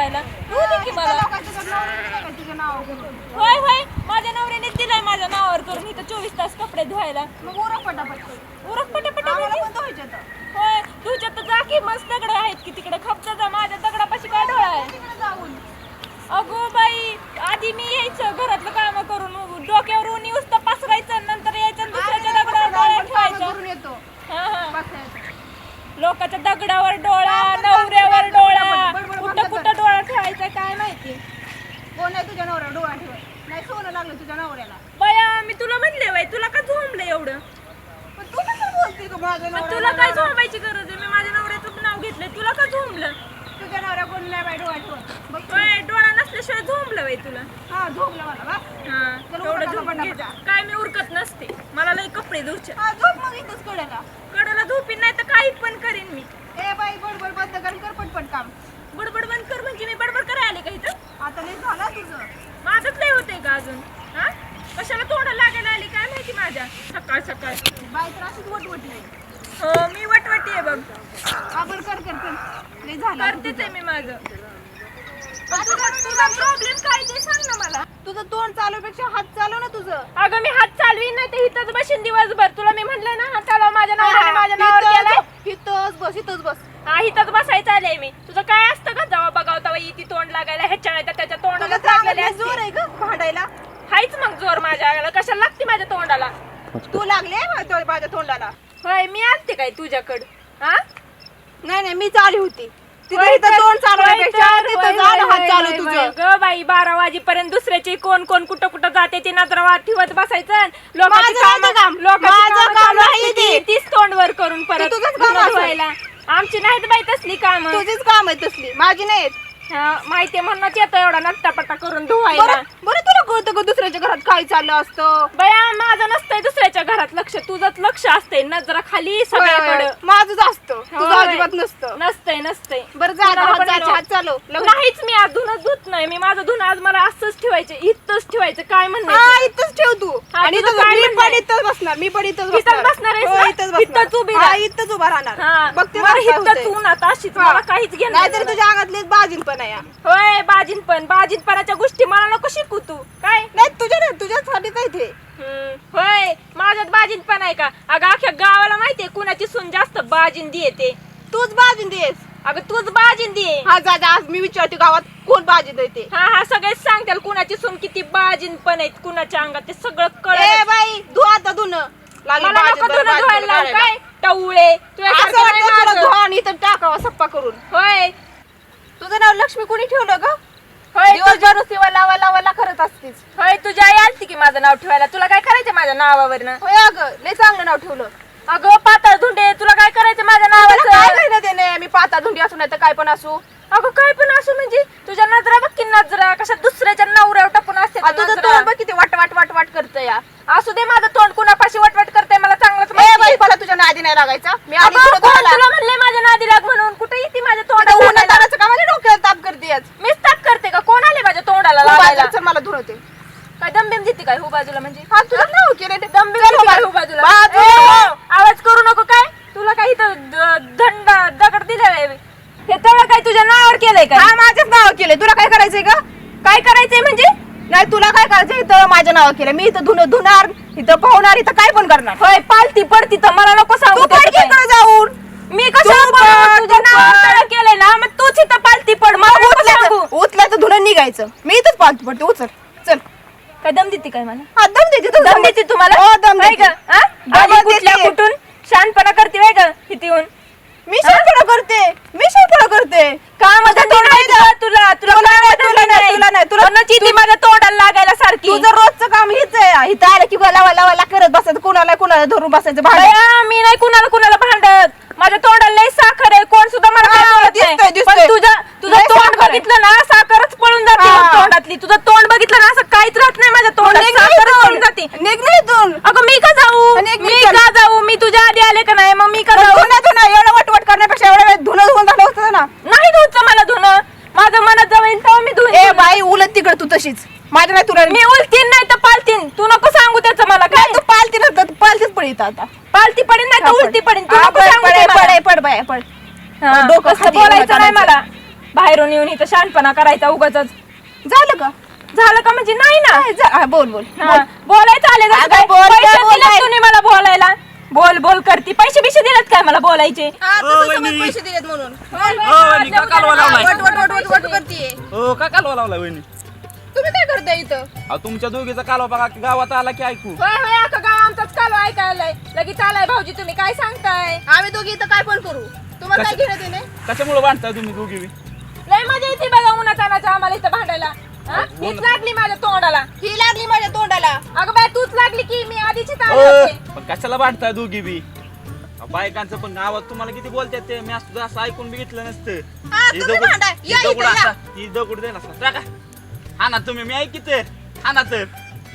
दे की मला. होय होय. माझ्या नवऱ्याने दिलाय माझ्या नावावर करून. इथं चोवीस तास कपडे धुवायला. मग उरक पटापट. उरक पटापटा म्हणजे? होय तुझ्या तर जा की मस्त दगड आहेत की तिकडे खपचा जा माझ्या दगडापाशी काय डोळा आहे तिकडे जाऊन अगो बाई आधी मी यायचं घरातलं काम करून डोक्यावर ऊन येऊस तर पसरायचं नंतर यायचं आणि दुसऱ्याच्या दगडावर डोळा ठेवायचं करून येतो हा हा बसायचं. लोकांच्या दगडावर डोळा नवऱ्यावर डोळा बडबड कुठं बंद कुठं डोळा ठेवायचा काय माहिती कोण आहे तुझ्या नवऱ्या डोळा ठेवाय नाही सोनं लागलं तुझ्या नवऱ्याला बया मी तुला म्हणले बाई तुला का झोंबलं एवढं पण तू कसं बोलते का माझ्या पण तुला काय झोंबायची गरज आहे? मी माझ्या नवऱ्याचं नाव घेतलंय. तुला का झोंबलं? तुझ्या नवऱ्या कोण नाही बाई डोळा ठेवत. बघ बाय डोळा नसल्याशिवाय झोंबलं बाई तुला. हा झोपलं मला बा. हा झोपून घे. काय मी उरकत नसते. मला लई कपडे धुवचे हा झोप मग इथंच कडेला. कडला झोपीन नाही तर काही पण करीन मी. ए बाई बडबड बंद कर कर पटपट काम. बडबड बंद कर म्हणजे मी बडबड करायला आले का इथं? आता लय झाला तुझं. माझंच लय होतंय का अजून? कशाला तोंड लागायला आली? काय माहिती माझ्या? सकाळ सकाळ. बाई तर अशीच वटवटी आहे. हो मी वटवटी आहे बघ. आपण कर कर कर. लय झालं आता करतेच आहे मी माझं. तुझं. पण तुझा तुझा प्रॉब्लेम काय ते सांग ना मला. तुझं तोंड चालवपेक्षा हात चालव ना तुझं. अगं मी हात चालवीन नाही तर इथंच बशीन दिवसभर. तुला मी म्हणलं ना हात चालव. माझ्या नावाने माझ्या नावावर गेलाय इथंच- इथंच बस इथंच बस. हा इथंच बसायचं आलंय मी. तुझं काय असतं का जेव्हा बघावं तेव्हा इथे तोंड लागायला. ह्याच्या नाही तर त्याच्या तुला तोंडाला लागलेले चांगला असते. जोर आहे का भांडायला. हायच मग जोर माझ्या. कशाला लागते माझ्या तोंडाला? तू लागले माझ्या माझ्या तोंडाला. होय मी आलते काय तुझ्याकडं? हा? नाही नाही मी चालू होती. तिथं होय इथं तर- तोंड चालवण्यापेक्षा होय तर- तिथं होय, झालं होय, हात होय, चालू होय, तुझं. ग बाई बारा वाजेपर्यंत दुसऱ्याची कोण कोण कुठं कुठं जाते ती नजरा ठेवत बसायचं लोकांची माझं नाही काम. लोकांची माझं कामं काम चालू नाही असते ते. ती- तीच तोंडवर करून परत तुझंच काम धुणं असेल. धुवायला आमची नाहीत बाई तसली काम. तुझीच काम आहे तसली. माझी नाहीत. माहितीये म्हणूनच येतो एवढा नट्टापट्टा करून धुवायला. बरं बरं तुला कळतं का दुसऱ्याच्या घरात काय चाललं असतं बया माझं नसतंय दुसऱ्याच्या घरात लक्ष तुझंच लक्ष असतंय नजरा खाली सगळ्याकडं माझंच असतं तुझं होय. अजिबात नसतं नसतंय नसतंय बरं जा आता कुणाला हात पण जायचे, नको. हात चालव लग्न- नाहीच मी आज धुणं धुत नाही मी माझं धुणं आज मला असंच ठेवायचं इथंच ठेवायचं काय म्हणणं आहे हा तुझं? इथंच ठेव तू हा, आणि तुझं इथंच- काय मी म्हणणं पण आहे? इथंच बसणार मी पण इथंच इथंच बसणार आहेस हो, ना? इथंच बसणार. इथंच उभी हा, राहा. इथंच उभा राहणार हा बघते मला. तू ना अशीच हा. मला काहीच घेणं नाहीतर नाही. तुझ्या अंगातले बाजीन पण आहे होय बाजीन पण बाजीनपणाच्या गोष्टी मला नको शिकू तू काय? नाही तुझ्या नाही तुझ्यासाठीच आहे ते हम्म, होय माझ्यात बाजीन पण आहे का? अगं अख्ख्या गावाला माहितीये कुणाची सून जास्त बाजिंदी येते. तूच बाजीन देस. अगं तूच बाजिंदी आहे हा जा जा आज मी विचारते गावात कोण बाजीन देते हा हा सगळेच सांगतील कुणाची सून किती बाजीन पण आहेत कुणाच्या अंगात ते सगळं ए कळत बाई धु आता धुन. मला नको धुणं धुवायला लावू, काय? टवळे तुझ्यासारखं नाही माझं. इथं टाकावा सप्पा करून. होय. तुझं नाव लक्ष्मी कोणी ठेवलं ग? होय दिवसभर वला वला वला असतीस होय तुझी आई आलती की माझं नाव ठेवायला? तुला काय करायचं माझ्या नावावरनं? होय अगं लय चांगलं नाव ठेवलं. अगं पाताळ धुंडे तुला काय करायचं माझ्या काय नावाचं? घेणं देणे मी पाता धुंडी असू नाही तर काय पण असू. अगं काय पण असू म्हणजे? तुझ्या नजरा बघ की नजरा कशा दुसऱ्याच्या नवऱ्यावर टाकून असते आ, तुझं तोंड बघ किती वाट वाट वाट वाट करतं या. असू दे माझं तोंड कुणापाशी वटवट करते मला चांगलंच ए माहिती बाई आहे. मला तुझ्या नादी नाही लागायचा. मी आधी अगं, तुला कोण धुवायला- तुला म्हणले माझ्या नादी लाग म्हणून कुठे येते माझ्या आता तोंडाला उन्हातानाचं का माझ्या डोक्याला ताप करते आज मीच ताप करते का कोण आले माझ्या तोंडाला तू लागायला बाजूला चल, मला धुवते काय दमबिम देते काय हो बाजूला म्हणजे? हा तुझं नाव केलं ते? देते काय बाजू- हो बाजूला. आवाज करू नको काय? तुला काही दंड दगड दिलेला आहे. हे तळ काय तुझ्या नावावर केलंय का? हा माझ्याच नाव केलं तुला काय करायचंय का काय करायचंय म्हणजे? नाही तुला काय करायचंय? इथं माझ्या नाव केलं मी इथं धुन धुणार इथं पाहुणार इथं काय पण करणार. होय पालती पडती तर मला नको सांगू तू त्याचं पडकी काय. इकडे जाऊन. मी कशाला तू बोलू? तुझ्या तू नावावर पड. तळ केलंय ना मग तूच इथं पालती पड. मला नको सांगू. उचल्याचं धुणं निघायचं. मी इथंच पालती पडते उचल. चल काय दम देते काय मला? हा दम देते तू दम देते तुम्हाला? हो दम देते. का? हा? आली. कुठल्या कुठून? शानपणा करते वेग इथे येऊन मी शांतपणा करते. मी शांतपणा करते. काम तुझं तोंड नाही तुला तुला तुला तुला काय नाही, तुला नाही, तुला नाही, तुला- म्हणून ती माझ्या तोंडाला लागायला सारखी. तुझं रोजचं काम हेच आहे. इथं आलं की लावा लावायला करत बसायचं कुणाला कुणाला धरून बसायचं भाडं बया, मी नाही कुणाला कुणाला भांडत माझ्या तोंडाला लय साखर आहे कोण सुद्धा मला काय हा, बोलत नाही. दिसतंय, दिसतंय. पण तुझं तुझं लय तोंड साखर आहे. बघितलं ना साखरच पळून जाते हा. बघ तोंडातली तुझं तोंड बघितलं ना असं काहीच राहत नाही माझ्या तोंडात निघ ना साखरच इथून. पळून जाते निघ ना इथून अगं मी का जाऊ आणि एक मी मिनिट. का जाऊ मी तुझ्या आधी आले का नाही मग मी का जाऊ धुणं धुणं एवढं वटवट करण्यापेक्षा एवढं वेळ धुणं धुवून झालं होतं ना नाही धुवचं मला धुणं माझं मनात जवळ येईल तेव्हा मी धुईन ए धुणं. बाई उलट तिकड तू तशीच माझ्या नाही तुला मी उलतीन नाही तर पालतीन तू नको सांगू त्याचं मला काय. तू पालती ना तू पालतीच पडित आता. पालती पडेल नाही तर उलटी पडेल तू नको पड सांगू पड ते मला. पड पड बाया, पड. हा, डोकं बोलायचं नाही मला. बाहेरून येऊन इथं शानपणा करायचा उगाच झालं का? झालं का म्हणजे नाही ना. काय हा, बोल बोल. हा, बोलायचं आले अगं, बोल पैसे काय बोलाय? दिलेत तुम्ही मला बोलायला. बोल बोल करती. पैसे बिशे दिलेत काय मला बोलायचे? वहिनी. पैसे दिलेत म्हणून. हो, वहिनी, का कालवा लावलाय? वट वट वट वट वट करतीये हो का कालवा लावला वहिनी? तुम्ही काय करताय इथं? अहो तुमच्या दोघीचा कालवा बघा की गावात आला की ऐकू. होय होय अख्खा गाव आमचाच कालो ऐकायलाय. लगेच आलाय भाऊजी तुम्ही काय सांगताय? आम्ही दोघी इथं काय पण करू? तुम्हाला काय घेणं देणे कशामुळे बांधताय तुम्ही दोघी बी? लय मजा येते बघा उन्हातानाच्या आम्हाला इथं भांडायला. हा? हीच लागली माझ्या तोंडाला. ही लागली माझ्या तोंडाला. अगं बाय तूच लागली की मी आधीची अ, होते पण कशाला बांधताय दोघी बी? अहो, बायकांचं पण गावात तुम्हाला किती बोलतात ते? मी असं असं ऐकून बघितलं नसतं. हा, ही तुम्ही दगड- भांडा. या दगड इथं, या. असा- दगड दे ना. टाका. हा ना तुम्ही मी ऐकी तर हा ना तर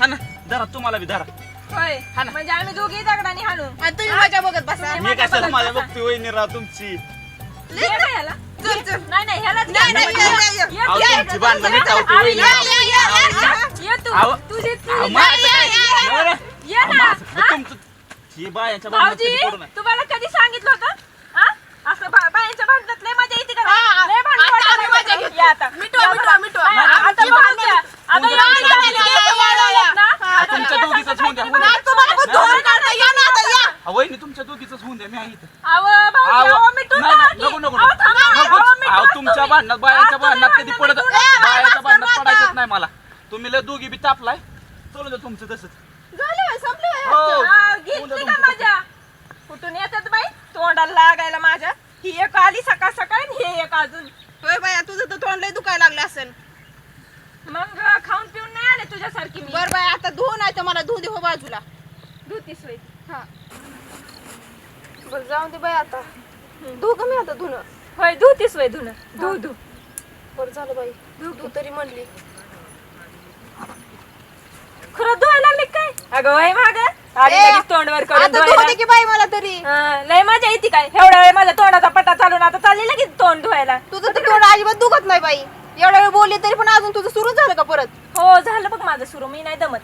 हा ना धरा तुम्हाला बी धरा होय हा ना. म्हणजे आम्ही दोघी दगडाने हाणू आणि तुम्ही माझ्या बघत बसा मी कशाला माझ्या बघतोय वहिनी राव तुमची ये ना ह्याला. चल चल नाही नाही ह्यालाच नाही, घ्या. नाही, या, या, या. ये अहो, तू. तुमची भांडणं मी चावतो अरे, वहिनी. या, या, या, या, या. ये तू अहो, तुझी अहो, तुझी माझं या, काय- या, या, या. बरं. ये अहो, ना माझं- हा? तुमचं ही बायाच्या भांडणात भाऊजी कधी पडू नये. तुम्हाला कधी सांगितलं होतं हा? असं बा- बायांच्या भांडणात लय मजा येते का हा, लय भांडण आता. या या. नाही, हा, आता ही बघू भांडणं- द्या. आता तुझं या भांडणं या, झाली, या, या, या, या, या, या. ना. हा, आता तुमच्या या, दोघीचंच होऊन द्या, सकाळी होऊन द्या. नाही, तुम्हाला पण धुवून काढता या ना आता या अहो, वहिनी तुमच्या दोघीच होऊन द्या मी आहे इथं अहो, भाऊजी, अहो, अहो, मिटून नाही, टाका नाही, की. नको. अहो. तुमच्या भांडणात बायांच्या भांडणात कधी पडत. बायाच्या भांडणात पडायचंच. नाही मला तुम्ही लय दोघी बी तापलाय चलू द्या तुमचं तसंच. हो का तुमचं कुठून येतात बाई तोंडाला लागायला माझ्या ही एक आली सकाळ सकाळ आणि हे एक अजून होय बाया तुझं तर तोंड लय दुखायला लागलं असेल मग खाऊन पिऊन नाही आले तुझ्यासारखी मी. बर बाय आता धुवून आहे तर मला धुवून दे हो बाजूला. धुतीस बाई. हा. बर जाऊन दे बाई आता. धु का मी आता धुणं? होय धुतीस बाई धुन धु धु बरं झालं बाई. धु तरी म्हणली. खरं धुवायला लागली काय? अगं वय माग. ए, लगेच तोंडवर करून आता धुवू धुवायला. दे की बाई मला तरी. हा, लय मजा येते काय? एवढ्या वेळ माझ्या तोंडाचा पट्टा चालून आता चालली लगेच तोंड धुवायला. तुझं तर तोंड अजिबात दुखत नाही बाई. एवढा वेळ बोलली तरी पण अजून तुझं सुरू झालं का परत? हो झालं बघ माझं सुरू मी नाही दमत.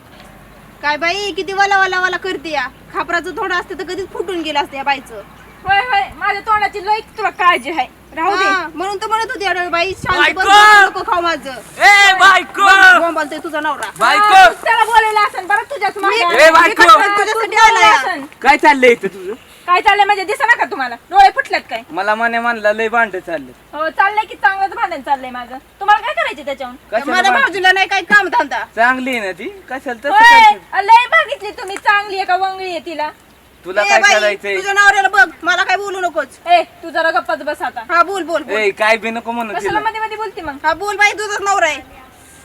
काय बाई किती वाला वाला वाला करते या. खापराचं थोडं असतं तर कधीच फुटून गेलं असतं या बाईचं. होय होय माझ्या तोंडाची लय तुला काळजी आहे. राहू दे. हा, म्हणून तर म्हणत होती एवढ्या वेळ बाई शांत बायको! बस, नको खाऊ माझं. ए बायको! बोंबालतोय तुझा नवरा. हा, बायको त्याला बोलायला असेल बरं तुझ्याच मागे. ए, बायको! हा, तुझ्यासाठी. काय चाललंय इथं तुझं? काय चाललंय म्हणजे दिसना का तुम्हाला? डोळे फुटलेत काय? मला मने म्हणला लय भांड चालले हो चाललंय की चांगलंच भांडण चाललंय माझं. तुम्हाला काय करायचं त्याच्याहून? कशाला माझ्या भांड- भाऊजीला नाही काही काम धंदा. चांगली आहे ना ती? कशाला तसं होय करते? लय बघितली तुम्ही. चांगली आहे का वंगळी आहे तिला? तुला ए काय बाई, करायचंय? तुझ्या नवऱ्याला बघ मला काय बोलू नकोच. ए तू जरा गप्पच बस आता. हा बोल बोल बोल. ए काय बी नको म्हणू कशाला तिला. मध्ये मध्ये बोलते मग. हा बोल बाई तुझाच नवरा आहे.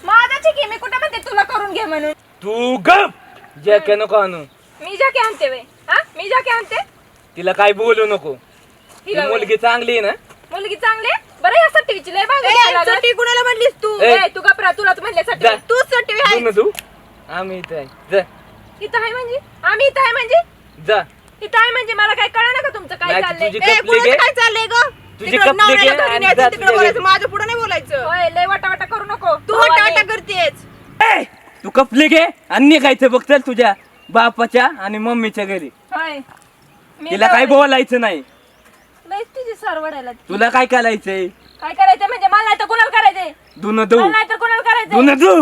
माझाची की मी कुठं म्हणते तुला करून घे म्हणून? तू गप! जॅके नको आणू. मी जाके आणते वे हा? मी जाके आणते? तिला काय बोलू नको. ती हिला वय. मुलगी चांगली आहे ना? मुलगी चांगली आहे? बरं या सट्टीची लय कुणाला म्हणलीस तू? ए. तू गपरा तुला म्हणल्यासाठी जा. तूच चटी आहे. तू ना तू. आम्ही इथं आहे. जा. इथं आहे म्हणजे? आम्ही इथं आहे म्हणजे? जा. इथं आहे म्हणजे? मला काय कळलं का तुमचं काय नाही चाललंय? तुझी ए, कपली कुणाचं घे. काय चाललंय ग? तुझी तिकडं कपली नवऱ्याला घे घरी आणि जा तिकडं तुझ्या बोलायचं. घरी. माझ्या पुढे नाही बोलायचं. होय लय करू नको. तू करतेस ए, तू कपली घे आणि निघायचं बघ चल तुझ्या बापाच्या आणि मम्मीच्या घरी. होय. तिला काय लय- बोलायचं नाही. तिची सरवडायला तुला काय करायचंय? काय करायचं म्हणजे मला नाही तर कुणाला करायचंय? धुन धू मला नाही तर कुणाला करायचंय? धुन धू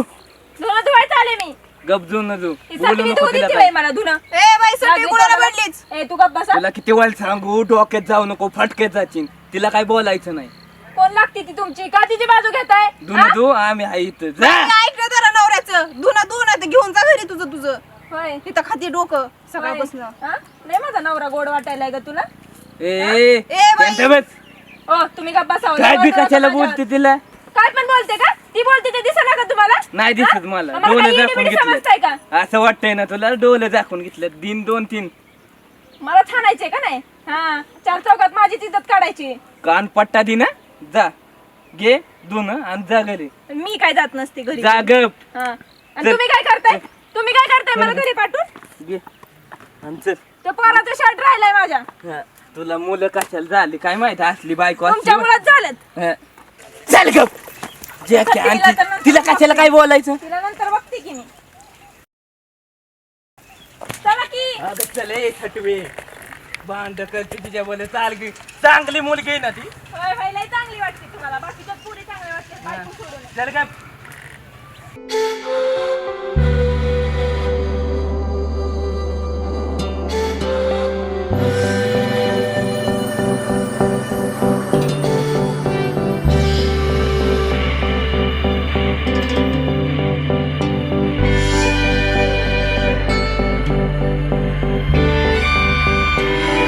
धुणं धुवायचं आले मी. गप धुन धू ती बोलू साठी नको धुवू तिला देते काय. बाई मला धुणं. ए बाई सटी लागली कुणाला. म्हणलीच ए तू गप्प बसा. तुला किती वेळ सांगू? डोक्यात जाऊ नको फटक्यात जाशील. तिला काय बोलायचं नाही. कोण लागते ती तुमची? का तिची बाजू घेताय? धुन हा? धू आम्ही आहे इथं. जा. नाही, ऐक ना जरा नवऱ्याचं. धुवून नाही तर घेऊन जा घरी तुझं तुझं. होय. इथं खाती डोकं सकाळपासून हा? लय माझा नवरा गोड वाटायला ग तुला? ए, ए बाई. शांत बस. ओ तुम्ही गप्प बसा काय बी कशाला बोलते तिला? काय पण बोलते का? ती बोलते ते दिसला का तुम्हाला? नाही दिसत मला. आम्हाला डोलं काही झाकून येडी-बिडी समजताय का? घेतलं असं वाटतंय ना तुला? डोलं झाकून घेतलं दिन दोन तीन. मला छानायचे का नाही? हा चार चौकात माझी इज्जत काढायची. कान पट्टा दि ना. जा. घे धुन आणि जा घरी. मी काय जात नसते घरी. जा गप. हा. आणि तुम्ही काय करताय? तुम्ही काय करताय? मला घरी पाठवून. घे. आणि चल. ते पोराचं शर्ट राहिलाय माझ्या. हा, तुला मुलं कशाला झाली? काय माहिती? असली बायको असली तुमच्या मुळात झालं हा. चल तिला आणखी- तर नंतर तिला कशाला काय बोलायचं? तिला नंतर बघते की मी. चला की. चल ए, करते तिच्या बोले चालगी चांगली मुलगी आहे ना ती. होय होय लय चांगली वाटते तुम्हाला. बाकीच्या पुरी चांगली वाटते बायको सोडून. त्याला काय